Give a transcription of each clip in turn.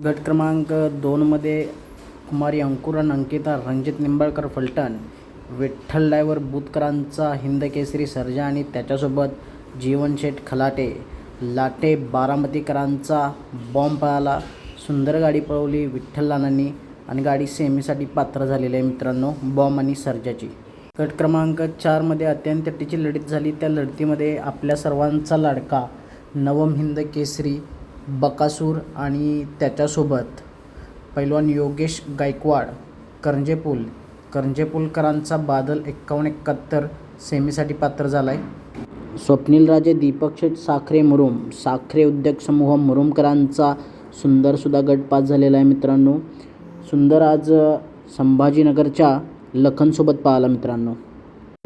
गट क्रमांक दोनमध्ये कुमारी अंकुरन अंकिता रणजित निंबाळकर फलटण विठ्ठल डायव्हर बुतकरांचा हिंद केसरी सर्जा आणि त्याच्यासोबत जीवनशेठ खलाटे लाटे बारामतीकरांचा बॉम्ब पळाला सुंदर गाडी पळवली विठ्ठल लानांनी आणि गाडी सेमीसाठी पात्र झालेली आहे मित्रांनो बॉम्ब आणि सर्जाची. गट क्रमांक चारमध्ये अत्यंत तिची लढत झाली. त्या लढतीमध्ये आपल्या सर्वांचा लाडका नवम हिंद केसरी बकासूर आणि त्याच्यासोबत पैलवान योगेश गायकवाड करंजेपूल करंजेपूलकरांचा बादल एक्कावन्न एकाहत्तर सेमीसाठी पात्र झाला आहे स्वप्नील राजे दीपक शेठ साखरे मुरुम साखरे उद्योग समूह मुरुमकरांचा सुंदरसुद्धा गट पास झालेला आहे मित्रांनो. सुंदर आज संभाजीनगरच्या लखनसोबत पाहिला मित्रांनो.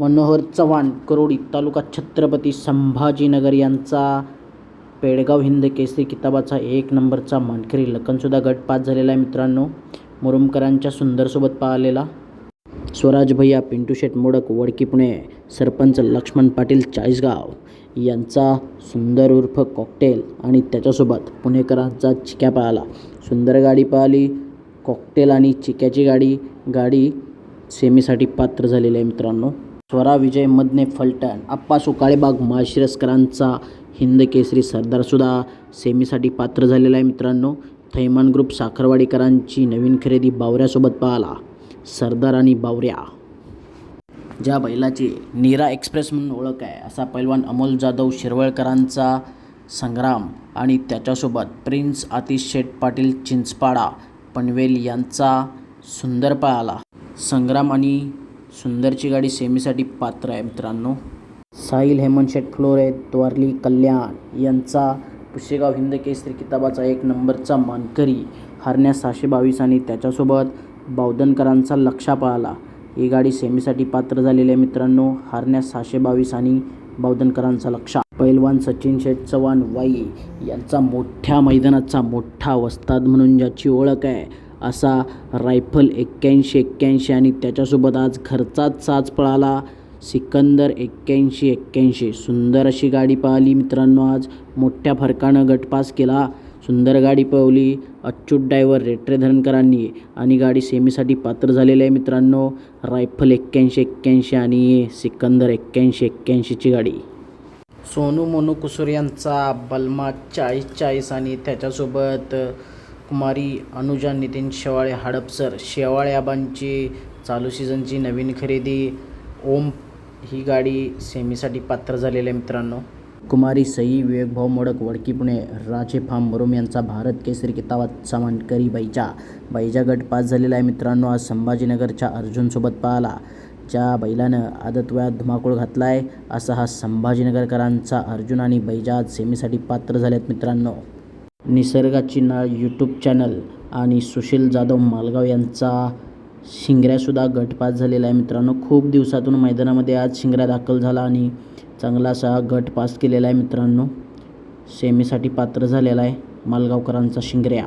मनोहर चव्हाण करोडी तालुका छत्रपती संभाजीनगर यांचा पेडगाव हिंद केसरी किताबाचा एक नंबरचा मानकरी लखनसुद्धा गट पास झालेला आहे मित्रांनो. मुरुमकरांच्या सुंदरसोबत पाहिलेला स्वराज भैया पिंटू शेठ मोडक वडकी पुणे सरपंच लक्ष्मण पाटील चाळीसगाव यांचा सुंदर उर्फ कॉकटेल आणि त्याच्यासोबत पुणेकरांचा चिक्या पळाला. सुंदर गाडी पळाली कॉकटेल आणि चिक्याची गाडी गाडी सेमीसाठी पात्र झालेली आहे मित्रांनो. स्वरा विजय मदने फलटण आप्पा सुकाळेबाग माळशिरसकरांचा हिंद केसरी सरदारसुद्धा सेमीसाठी पात्र झालेला आहे मित्रांनो. थैमान ग्रुप साखरवाडीकरांची नवीन खरेदी बावऱ्यासोबत पाहला. सरदार आणि बावऱ्या. ज्या बैलाची नीरा एक्सप्रेस म्हणून ओळख आहे असा पैलवान अमोल जाधव शिरवळकरांचा संग्राम आणि त्याच्यासोबत प्रिन्स आतिश शेठ पाटील चिंचपाडा पनवेल यांचा सुंदर पळाला संग्राम आणि सुंदरची गाडी सेमीसाठी पात्र आहे मित्रांनो. साहिल हेमंत फ्लोरे द्वारली कल्याण यांचा पुशेगाव हिंद केसरी किताबाचा एक नंबरचा मानकरी हरण्या सहाशे बावीस आणि त्याच्यासोबत बावधनकरांचा लक्षा पळाला. ही गाडी सेमीसाठी पात्र झालेली आहे मित्रांनो हरण्या सहाशे बावीस आणि बावधनकरांचा लक्षा पैलवान सचिन शेठ चव्हाण वाई यांचा मोठ्या मैदानाचा मोठा वस्ताद म्हणून ज्याची ओळख आहे असा रायफल एक्क्याऐंशी एक्क्याऐंशी आणि त्याच्यासोबत आज घरचाच साज पळाला. सिकंदर एक्क्याऐंशी एक्क्याऐंशी. सुंदर अशी गाडी पळाली मित्रांनो आज. मोठ्या फरकानं गटपास केला. सुंदर गाडी पळवली. अच्युत डायव्हर रेट्रे धरणकरांनी आणि गाडी सेमीसाठी पात्र झालेली आहे मित्रांनो. रायफल एक्क्याऐंशी एक्क्याऐंशी आणि सिकंदर एक्क्याऐंशी एक्क्याऐंशीची गाडी. सोनू मोनू कुसूर यांचा बलमा चाळीस चाळीस आणि त्याच्यासोबत कुमारी अनुजा नितीन शेवाळे हडपसर शेवाळे आबांची चालू सीझनची नवीन खरेदी. ओम ही गाडी सेमीसाठी पात्र झालेली आहे मित्रांनो. कुमारी सई विवेकभाऊ मोडक वडकी पुणे राजे फाम मुरुम यांचा भारत केसरी किताबाचा मानकरी बैजा बैजा गट पास झालेला आहे मित्रांनो. आज संभाजीनगरच्या अर्जुनसोबत पाहला ज्या बैलानं आदतवयात धुमाकूळ घातला आहे असा हा संभाजीनगरकरांचा अर्जुन आणि बैजा आज सेमीसाठी पात्र झालेत मित्रांनो. निसर्गाची नाळ यूट्यूब चॅनल आणि सुशील जाधव मालगाव यांचा शिंगऱ्यासुद्धा गट पास झालेला आहे मित्रांनो. खूप दिवसातून मैदानामध्ये आज शिंगऱ्या दाखल झाला आणि चांगला असा गट पास केलेला आहे मित्रांनो. सेमीसाठी पात्र झालेला आहे मालगावकरांचा शिंगऱ्या.